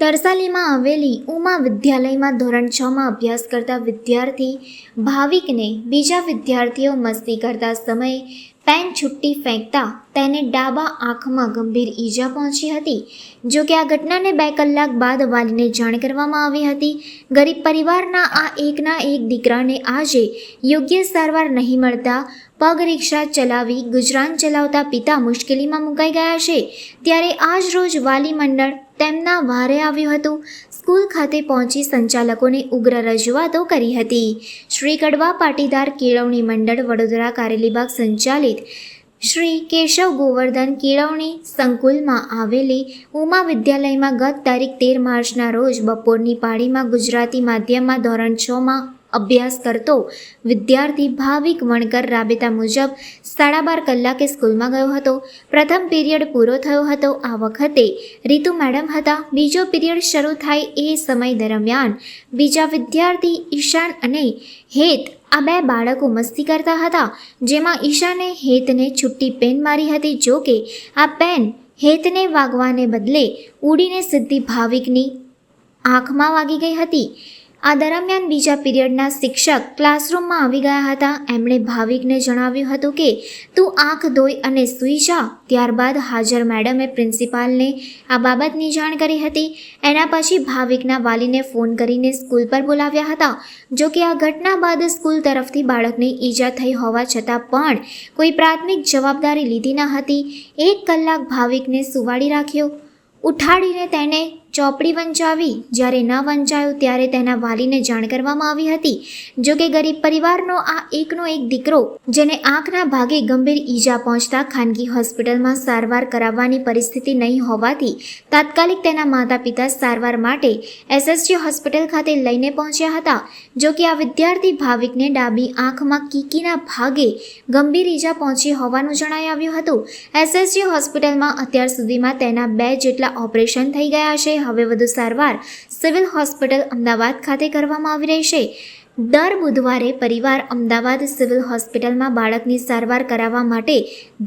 તરસાલીમાં આવેલી ઉમા વિદ્યાલયમાં ધોરણ છમાં અભ્યાસ કરતા વિદ્યાર્થી ભાવિકને બીજા વિદ્યાર્થીઓ મસ્તી કરતા સમયે પેન છુટ્ટી ફેંકતા તેને ડાબા આંખમાં ગંભીર ઈજા પહોંચી હતી. જો કે આ ઘટનાને બે કલાક બાદ વાલીને જાણ કરવામાં આવી હતી. ગરીબ પરિવારના આ એકના એક દીકરાને આજે યોગ્ય સારવાર નહીં મળતા પગ રિક્ષા ચલાવી ગુજરાન ચલાવતા પિતા મુશ્કેલીમાં મુકાઈ ગયા છે. ત્યારે આજ રોજ વાલી મંડળ તેમના વારે આવ્યું હતું. સ્કૂલ ખાતે પહોંચી સંચાલકોને ઉગ્ર રજૂઆતો કરી હતી. શ્રી કડવા પાટીદાર કેળવણી મંડળ વડોદરા કારેલીબાગ સંચાલિત શ્રી કેશવ ગોવર્ધન કેળવણી સંકુલમાં આવેલી ઉમા વિદ્યાલયમાં ગત તારીખ તેર માર્ચના રોજ બપોરની પાળીમાં ગુજરાતી માધ્યમમાં ધોરણ છમાં અભ્યાસ કરતો વિદ્યાર્થી ભાવિક વણકર રાબેતા મુજબ સાડા બાર કલાકે સ્કૂલમાં ગયો હતો. પ્રથમ પીરિયડ પૂરો થયો હતો. આ વખતે રીતુ મેડમ હતા. બીજો પીરિયડ શરૂ થાય એ સમય દરમિયાન બીજા વિદ્યાર્થી ઈશાન અને હેત આ બે બાળકો મસ્તી કરતા હતા. જેમાં ઈશાને હેતને છુટ્ટી પેન મારી હતી. જો કે આ પેન હેતને વાગવાને બદલે ઉડીને સિદ્ધિ ભાવિકની આંખમાં વાગી ગઈ હતી. આ દરમિયાન બીજા પીરિયડના શિક્ષક ક્લાસરૂમમાં આવી ગયા હતા. એમણે ભાવિકને જણાવ્યું હતું કે, તું આંખ ધોઈ અને સૂઈ જા. ત્યારબાદ હાજર મેડમે પ્રિન્સિપાલને આ બાબતની જાણ કરી હતી. એના પછી ભાવિકના વાલીને ફોન કરીને સ્કૂલ પર બોલાવ્યા હતા. જો કે આ ઘટના બાદ સ્કૂલ તરફથી બાળકને ઈજા થઈ હોવા છતાં પણ કોઈ પ્રાથમિક જવાબદારી લીધી ન હતી. એક કલાક ભાવિકને સુવાડી રાખ્યો. ઉઠાડીને તેને ચોપડી વંચાવી જ્યારે ન વંચાયું ત્યારે તેના વાલીને જાણ કરવામાં આવી હતી. જો કે ગરીબ પરિવારનો આ એકનો એક દીકરો, જેને આંખના ભાગે ગંભીર ઈજા પહોંચતા ખાનગી હોસ્પિટલમાં સારવાર કરાવવાની પરિસ્થિતિ નહીં હોવાથી તાત્કાલિક તેના માતા પિતા સારવાર માટે એસએસજી હોસ્પિટલ ખાતે લઈને પહોંચ્યા હતા. જો કે આ વિદ્યાર્થી ભાવિકને ડાબી આંખમાં કીકીના ભાગે ગંભીર ઈજા પહોંચી હોવાનું જણાઈ આવ્યું હતું. એસએસજી હોસ્પિટલમાં અત્યાર સુધીમાં તેના બે જેટલા ઓપરેશન થઈ ગયા છે. હવે વધુ સારવાર સિવિલ હોસ્પિટલ અમદાવાદ ખાતે કરવામાં આવી રહી છે. દર બુધવારે પરિવાર અમદાવાદ સિવિલ હોસ્પિટલમાં બાળકની સારવાર કરાવવા માટે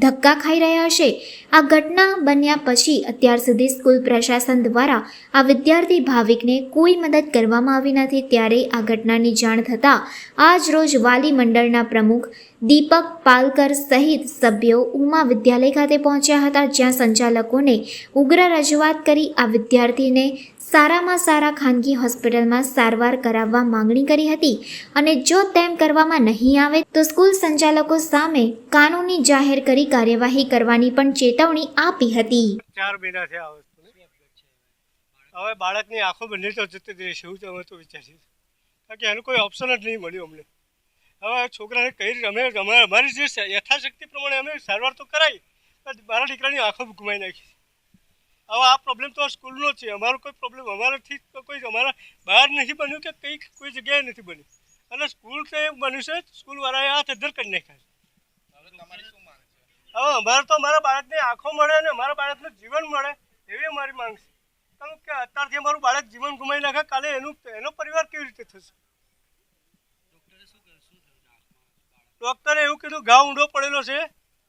ધક્કા ખાઈ રહ્યા છે. આ ઘટના બન્યા પછી અત્યાર સુધી સ્કૂલ પ્રશાસન દ્વારા આ વિદ્યાર્થી ભાવિકને કોઈ મદદ કરવામાં આવી નથી. ત્યારે આ ઘટનાની જાણ થતાં આજ રોજ વાલી મંડળના પ્રમુખ દીપક પાલકર સહિત સભ્યો ઉમા વિદ્યાલય ખાતે પહોંચ્યા હતા, જ્યાં સંચાલકોને ઉગ્ર રજૂઆત કરી આ વિદ્યાર્થીને સારામાં સારા ખાનગી હોસ્પિટલમાં સારવાર કરાવવા માંગણી કરી હતી. અને જો તેમ કરવામાં નહીં આવે, તો સ્કૂલ સંચાલકો સામે કાનૂની જાહેર કરી કાર્યવાહી કરવાની પણ ચેતવણી આપી હતી. હવે બાળકની આંખો બંને તો જતી રહી રહેશે એવું તો વિચારીએ કારણ કે એનું કોઈ ઓપ્શન જ નહીં મળ્યું અમને. હવે છોકરાને કઈ રીતે અમે અમે અમારી જે યથાશક્તિ પ્રમાણે અમે સારવાર તો કરાવી પણ મારા દીકરાની આંખો ગુમાવી નાખી હવે આ પ્રોબ્લેમ તો સ્કૂલનો જ છે. અમારો કોઈ પ્રોબ્લેમ અમારાથી કોઈ અમારા બહાર નથી બન્યું કે કંઈક કોઈ જગ્યાએ નથી બન્યું. અને સ્કૂલ તો એમ બન્યું છે સ્કૂલવાળાએ હાથ અધર કરી નાખ્યા છે. હવે અમારે તો અમારા બાળકને આંખો મળે અને અમારા બાળકને જીવન મળે એવી અમારી માંગ છે. કારણ કે અત્યારથી અમારું બાળક જીવન ગુમાવી નાખે કાલે એનું એનો પરિવાર કેવી રીતે થશે? ડૉક્ટરે એવું કીધું, ઘા ઊંડો પડેલો છે.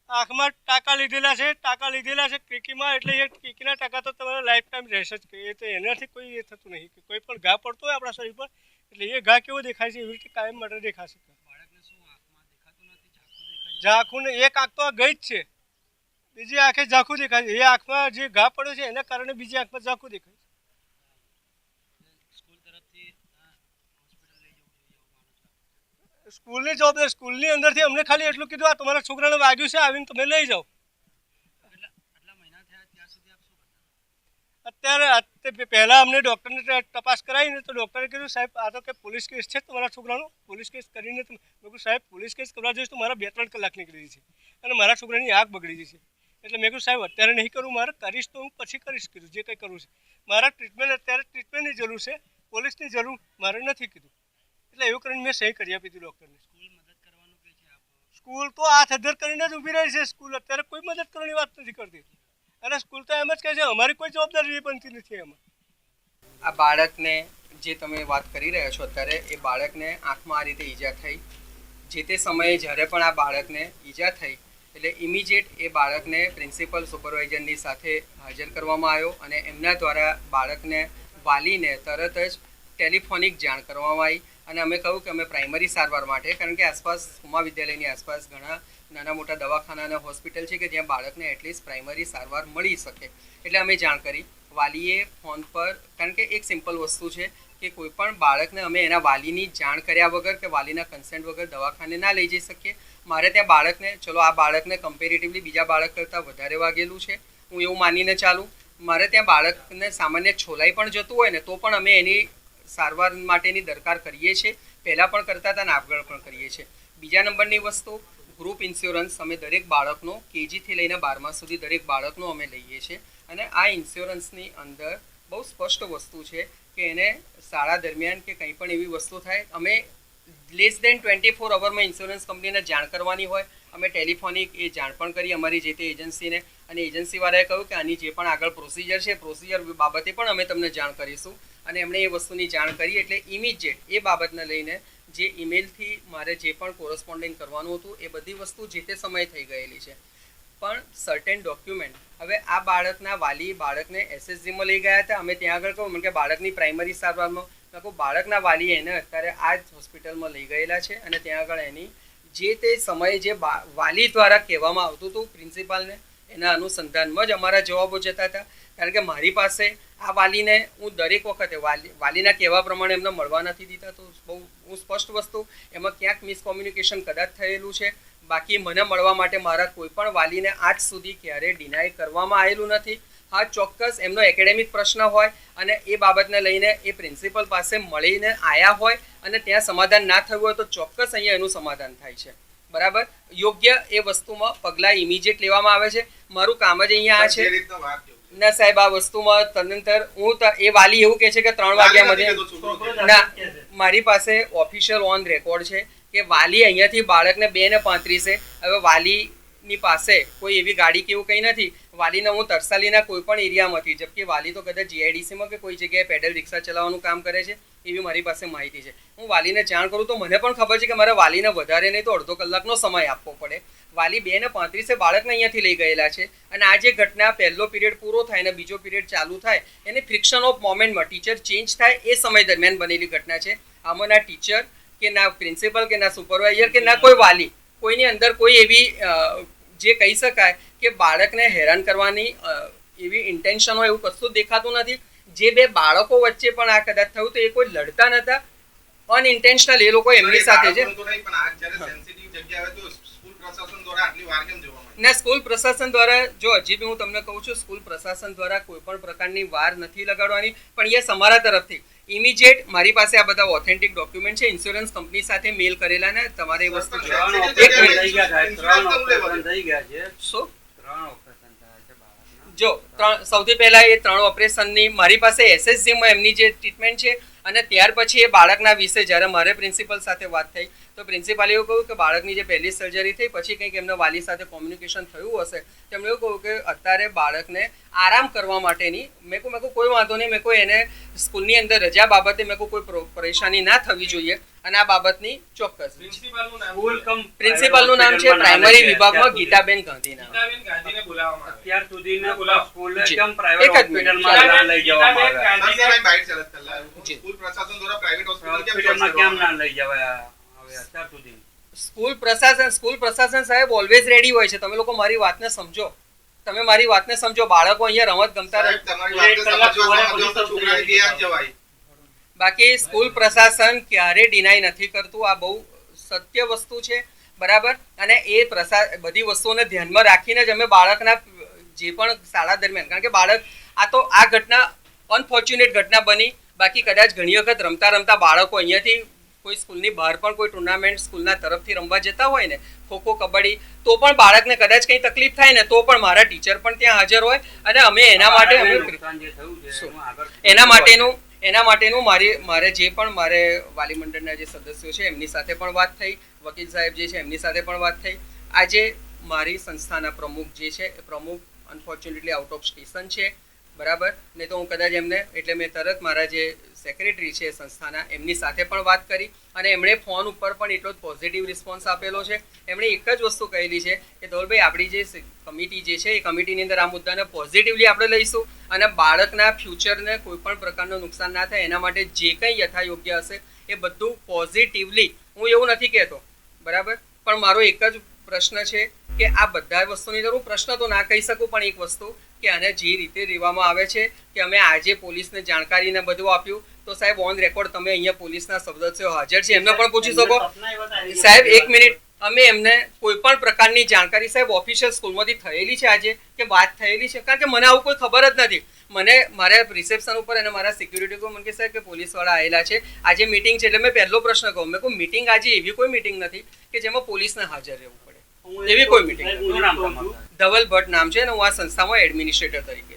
આંખમાં ટાંકા લીધેલા છે, ટાંકા લીધેલા છે કીકીમાં એટલે એ કીકીના ટાંકા તો તમારા લાઈફ ટાઈમ રહેશે જ. એ તો એનાથી કોઈ એ થતું નહીં. કે કોઈ પણ ઘા પડતો હોય આપણા શરીર પર, એટલે એ ઘા કેવો દેખાય છે? એવી રીતે કાયમ માટે દેખાશે. ઝાંખું ને એક આંખ તો આ ગઈ જ છે. બીજી આંખે ઝાંખું દેખાય છે. એ આંખમાં જે ઘા પડ્યો છે, એના કારણે બીજી આંખમાં ઝાંખું દેખાય છે. સ્કૂલની જવાબદારી સ્કૂલની અંદરથી અમને ખાલી એટલું કીધું આ તમારા છોકરાને વાગ્યું છે આવીને તમે લઈ જાઓ. અત્યારે પહેલાં અમને ડૉક્ટરને તપાસ કરાવીને તો ડૉક્ટરે કીધું સાહેબ આ તો કે પોલીસ કેસ છે તમારા છોકરાનો? પોલીસ કેસ કરીને તમે મેં કહ્યું સાહેબ પોલીસ કેસ કરવા જઈશ તો મારા બે ત્રણ કલાક નીકળી જશે અને મારા છોકરાની આંખ બગડી જશે. એટલે મેં કહ્યું સાહેબ અત્યારે નહીં કરું મારે કરીશ તો હું પછી કરીશ કીધું જે કંઈ કરવું છે. મારા ટ્રીટમેન્ટ અત્યારે ટ્રીટમેન્ટની જરૂર છે પોલીસની જરૂર મારે નથી કીધું. એટલે એવું કરીને મેં સહી કરી આપી હતી ડૉક્ટરને સ્કૂલ તો હાથ અધર કરીને જ ઊભી રહી છે સ્કૂલ. અત્યારે કોઈ મદદ કરવાની વાત નથી કરતી. અને સ્કૂલ તો એમ જ કહે છે અમારી કોઈ જવાબદારી બનતી નથી એમાં. આ બાળકને જે તમે વાત કરી રહ્યા છો અત્યારે એ બાળકને આંખમાં આ રીતે ઈજા થઈ. જે તે સમયે જ્યારે પણ આ બાળકને ઈજા થઈ એટલે ઇમિજિએટ એ બાળકને પ્રિન્સિપલ સુપરવાઇઝરની સાથે હાજર કરવામાં આવ્યો અને એમના દ્વારા બાળકને વાલીને તરત જ ટેલિફોનિક જાણ કરવામાં આવી અને અમે કહ્યું કે અમે પ્રાઇમરી સારવાર માટે, કારણ કે આસપાસ, ઉમા વિદ્યાલયની આસપાસ ઘણા નાના મોટા દવાખાના અને હોસ્પિટલ છે કે જ્યાં બાળકને એટલીસ્ટ પ્રાઇમરી સારવાર મળી શકે. એટલે અમે જાણ કરી. વાલીએ ફોન પર, કારણ કે એક સિમ્પલ વસ્તુ છે કે કોઈ પણ બાળકને અમે એના વાલીની જાણ કર્યા વગર કે વાલીના કન્સેન્ટ વગર દવાખાને ના લઈ જઈ શકીએ. મારે ત્યાં બાળકને, ચલો આ બાળકને કમ્પેરેટિવલી બીજા બાળક કરતાં વધારે વાગેલું છે. હું એવું માનીને ચાલું. મારે ત્યાં બાળકને સામાન્ય છોલાઈ પણ જતું હોય ને, તો પણ અમે એની સારવાર માટેની દરકાર કરીએ છીએ. પહેલાં પણ કરતા હતા અને આગળ પણ કરીએ છીએ. બીજા નંબરની વસ્તુ ગ્રુપ ઇન્સ્યોરન્સ અમે દરેક બાળકનો કેજીથી લઈને બારમા સુધી દરેક બાળકનો અમે લઈએ છીએ. અને આ ઇન્સ્યોરન્સની અંદર બહુ સ્પષ્ટ વસ્તુ છે કે એને શાળા દરમિયાન કે કંઈ પણ એવી વસ્તુ થાય, અમે લેસ દેન ટ્વેન્ટી ફોર અવરમાં ઇન્સ્યોરન્સ કંપનીને જાણ કરવાની હોય. અમે ટેલિફોનિક એ જાણ પણ કરી અમારી જે તે એજન્સીને અને એજન્સીવાળાએ કહ્યું કે આની જે પણ આગળ પ્રોસિજર છે પ્રોસિજર બાબતે પણ અમે તમને જાણ કરીશું. અને એમણે એ વસ્તુની જાણ કરી એટલે ઇમિજિએટ એ બાબતને લઈને જે ઈમેલથી મારે જે પણ કોરસ્પોન્ડિંગ કરવાનું હતું, એ બધી વસ્તુ જે તે સમયે થઈ ગયેલી છે. પણ સર્ટેન ડોક્યુમેન્ટ હવે આ બાળકના વાલી બાળકને એસએસજીમાં લઈ ગયા હતા. અમે ત્યાં આગળ કહું કે બાળકની પ્રાઇમરી સારવારમાં, મેં કહું બાળકના વાલી એને અત્યારે આ જ હોસ્પિટલમાં લઈ ગયેલા છે અને ત્યાં આગળ એની જે તે સમયે જે વાલી દ્વારા કહેવામાં આવતું હતું પ્રિન્સિપાલને એના અનુસંધાનમાં જ અમારા જવાબો જતા હતા. કારણ કે મારી પાસે આ વાલીને હું દરેક વખતે વાલી, વાલીના કહેવા પ્રમાણે એમને મળવા નથી દીધા. તો બહુ હું સ્પષ્ટ વસ્તુ, એમાં ક્યાંક મિસકોમ્યુનિકેશન કદાચ થયેલું છે. બાકી મને મળવા માટે મારા કોઈ પણ વાલીને આજ સુધી ક્યારેય ડિનાય કરવામાં આવેલું નથી. હા, ચોક્કસ એમનો એકેડેમિક પ્રશ્ન હોય અને એ બાબતને લઈને એ પ્રિન્સિપલ પાસે મળીને આવ્યા હોય અને ત્યાં સમાધાન ના થયું હોય તો ચોક્કસ અહીંયા એનું સમાધાન થાય છે. બરાબર? યોગ્ય એ વસ્તુમાં પગલાં ઇમિજિએટ લેવામાં આવે છે. મારું કામ જ અહીંયા આ છે. ના સાહેબ આ વસ્તુમાં તદંતર હું ત- એ વાલી એવું કહે છે કે ત્રણ વાગ્યા મધ્ય ના મારી પાસે ઓફિશિયલ ઓન રેકોર્ડ છે કે વાલી અહીંયાથી બાળકને બે ને પાંત્રીસે. હવે વાલીની પાસે કોઈ એવી ગાડી કે એવું કંઈ નથી. વાલીના હું તરસાલીના કોઈ પણ એરિયામાંથી જબકે વાલી તો કદાચ જીઆઈડીસીમાં કે કોઈ જગ્યાએ પેડલ રિક્ષા ચલાવવાનું કામ કરે છે, એવી મારી પાસે માહિતી છે. હું વાલીને જાણ કરું તો મને પણ ખબર છે કે મારે વાલીને વધારે નહીં તો અડધો કલાકનો સમય આપવો પડે. વાલી બે ને પાંત્રીસે બાળકને અહીંયાથી લઈ ગયેલા છે અને આ જે ઘટના પહેલો પીરિયડ પૂરો થાય અને બીજો પીરિયડ ચાલુ થાય, એને ફ્રિક્શન ઓફ મોમેન્ટમાં ટીચર ચેન્જ થાય એ સમય દરમિયાન બનેલી ઘટના છે. આમાં ના ટીચર કે ના પ્રિન્સિપલ કે ના સુપરવાઇઝર કે ના કોઈ વાલી, કોઈની અંદર કોઈ એવી જે કહી શકાય કે બાળકને હેરાન કરવાની એવી ઇન્ટેન્શન હોય એવું કશું દેખાતું નથી. જે બે બાળકો વચ્ચે પણ આ કદાચ થયું તો એ કોઈ લડતા નતા. અનઇન્ટેન્શનલ એ લોકો એમની સાથે છે. ને સ્કૂલ પ્રશાસન દ્વારા જો હજી બી હું તમને કહું છું સ્કૂલ પ્રશાસન દ્વારા કોઈ પણ પ્રકારની વાર નથી લગાડવાની. પણ યસ અમારા તરફથી ઇમિજિએટ મારી પાસે આ બધા ઓથેન્ટિક ડોક્યુમેન્ટ છે. ઇન્સ્યોરન્સ કંપની સાથે મેલ કરેલા ને તમારે એ વસ્તુ બાળકના. જો ત્રણ સૌથી પહેલા એ ત્રણ ઓપરેશનની મારી પાસે એસએસજીમાં એમની જે ટ્રીટમેન્ટ છે અને ત્યાર પછી એ બાળકના વિશે જ્યારે મારે પ્રિન્સિપલ સાથે વાત થઈ, તો પ્રિન્સિપાલે એવું કહ્યું કે બાળકની જે પહેલી સર્જરી થઈ, પછી કંઈક એમના વાલી સાથે કોમ્યુનિકેશન થયું હશે તેમણે એવું કહ્યું કે અત્યારે બાળકને આરામ કરવા માટેની, મેં કહું મેં કોઈ વાંધો નહીં, મેં કોઈ એને સ્કૂલની અંદર રજા બાબતે મેં કોઈ પ્રો- પરેશાની ના થવી જોઈએ અને આ બાબતની ચોક્કસ સ્કૂલનું નામ છે પ્રાઇમરી વિભાગમાં ગીતાબેન ગાંધીના. અત્યાર સુધી સ્કૂલે કેમ પ્રાઇવેટ જ મિનિટ. હોસ્પિટલમાં ના લઈ જવામાં આવ્યા જી. હોસ્પિટલમાં કેમ ના લઈ જવાય હવે અત્યાર સુધી. સ્કૂલ પ્રશાસન સ્કૂલ પ્રશાસન સાહેબ ઓલવેઝ રેડી હોય છે. તમે લોકો મારી વાતને સમજો. તમે મારી વાતને સમજો. બાળકો અહીંયા રમત ગમતા રહે. બાકી સ્કૂલ પ્રશાસન ક્યારે ડિનાય નથી કરતું આ બહુ સત્ય વસ્તુ છે બરાબર? અને એ પ્રસા બધી વસ્તુઓને ધ્યાનમાં રાખીને જ અમે બાળકના જે પણ શાળા દરમિયાન કારણ કે બાળક આ તો આ ઘટના અનફોર્ચ્યુનેટ ઘટના બની બાકી કદાચ ઘણી વખત રમતા રમતા બાળકો અહીંયાથી કોઈ સ્કૂલની બહાર પણ કોઈ ટુર્નામેન્ટ સ્કૂલના તરફથી રમવા જતા હોય ને ખોખો કબડ્ડી તો પણ બાળકને કદાચ કંઈ તકલીફ થાય ને તો પણ મારા ટીચર પણ ત્યાં હાજર હોય અને અમે એના માટે અમે એના માટેનું એના માટેનું મારી મારે જે પણ મારે વાલી મંડળના જે સદસ્યો છે, એમની સાથે પણ વાત થઈ. વકીલ સાહેબ જે છે, એમની સાથે પણ વાત થઈ. આજે મારી સંસ્થાના પ્રમુખ જે છે, એ પ્રમુખ અનફોર્ચ્યુનેટલી આઉટ ઓફ સ્ટેશન છે. બરાબર? નહીં તો હું કદાચ એમને, એટલે મેં તરત મારા જે સેક્રેટરી છે સંસ્થાના, એમની સાથે પણ વાત કરી અને એમણે ફોન ઉપર પણ એટલો જ પોઝિટિવ રિસ્પોન્સ આપેલો છે. એમણે એક જ વસ્તુ કહેલી છે કે ધોલભાઈ આપણી જે કમિટી જે છે એ કમિટીની અંદર આ મુદ્દાને પોઝિટિવલી આપણે લઈશું અને બાળકના ફ્યુચરને કોઈ પણ પ્રકારનું નુકસાન ના થાય, એના માટે જે કંઈ યથાયોગ્ય હશે એ બધું પોઝિટિવલી હું એવું નથી કહેતો, બરાબર? પણ મારો એક જ પ્રશ્ન છે કે આ બધા વસ્તુની અંદર હું પ્રશ્ન તો ના કહી શકું પણ એક વસ્તુ કે આને જે રીતે લેવામાં આવે છે કે અમે આજે પોલીસને જાણકારીને બધું આપ્યું, તો સાહેબ ઓન રેકોર્ડ તમે અહીંયા પોલીસના સદસ્યો હાજર છે. એમને પણ પૂછી શકો. સાહેબ, એક મિનિટ. અમે એમને કોઈ પણ પ્રકારની જાણકારી, સાહેબ ઓફિશિયલ સ્કૂલમાંથી થયેલી છે આજે કે વાત થયેલી છે? કારણ કે મને આવું કોઈ ખબર જ નથી. મને મારા રિસેપ્શન ઉપર અને મારા સિક્યુરિટી ઉપર મને કે સાહેબ કે પોલીસવાળા આવેલા છે. આજે મિટિંગ છે એટલે મેં પહેલો પ્રશ્ન કહું. મેં કહું મિટિંગ આજે એવી કોઈ મિટિંગ નથી કે જેમાં પોલીસને હાજર રહેવું. એવી કોઈ મીટિંગ ધવલ ભટ્ટ નામ છે અને હું આ સંસ્થામાં એડમિનિસ્ટ્રેટર તરીકે